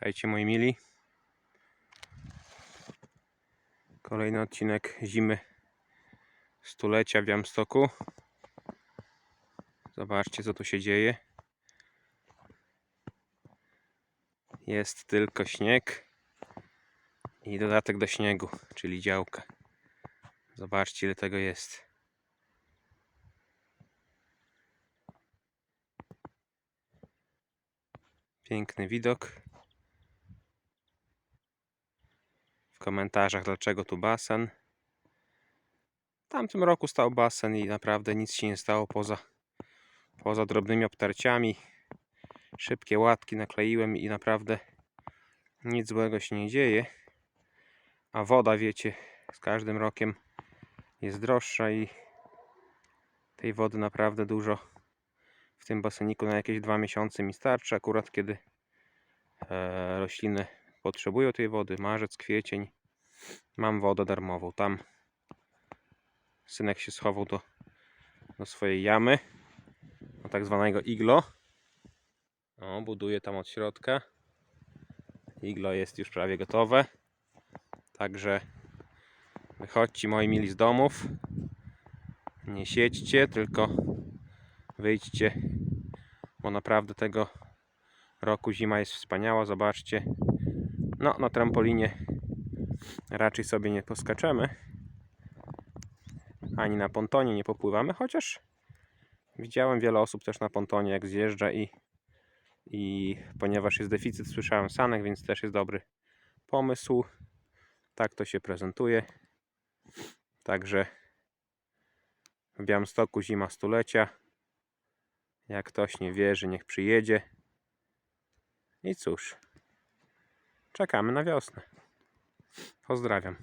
Witajcie moi mili. Kolejny odcinek zimy stulecia w Białymstoku. Zobaczcie co tu się dzieje. Jest tylko śnieg i dodatek do śniegu, czyli działka. Zobaczcie ile tego jest. Piękny widok. W komentarzach dlaczego tu basen. W tamtym roku stał basen i naprawdę nic się nie stało poza, poza drobnymi obtarciami. Szybkie łatki nakleiłem i naprawdę nic złego się nie dzieje. A woda, wiecie, z każdym rokiem jest droższa i tej wody naprawdę dużo w tym baseniku na jakieś dwa miesiące mi starczy. Akurat kiedy e, rośliny potrzebują tej wody, marzec, kwiecień, mam wodę darmową. Tam synek się schował do, do swojej jamy, do tak zwanego iglo. O, buduje tam od środka. Iglo jest już prawie gotowe. Także wychodźcie moi mili z domów. Nie siedźcie, tylko wyjdźcie, bo naprawdę tego roku zima jest wspaniała. Zobaczcie, no na trampolinie raczej sobie nie poskaczemy, ani na pontonie nie popływamy, chociaż widziałem wiele osób też na pontonie jak zjeżdża i, i ponieważ jest deficyt słyszałem sanek, więc też jest dobry pomysł. Tak to się prezentuje. Także w Białymstoku zima stulecia. Jak ktoś nie wierzy, niech przyjedzie. I cóż, czekamy na wiosnę. Pozdrawiam.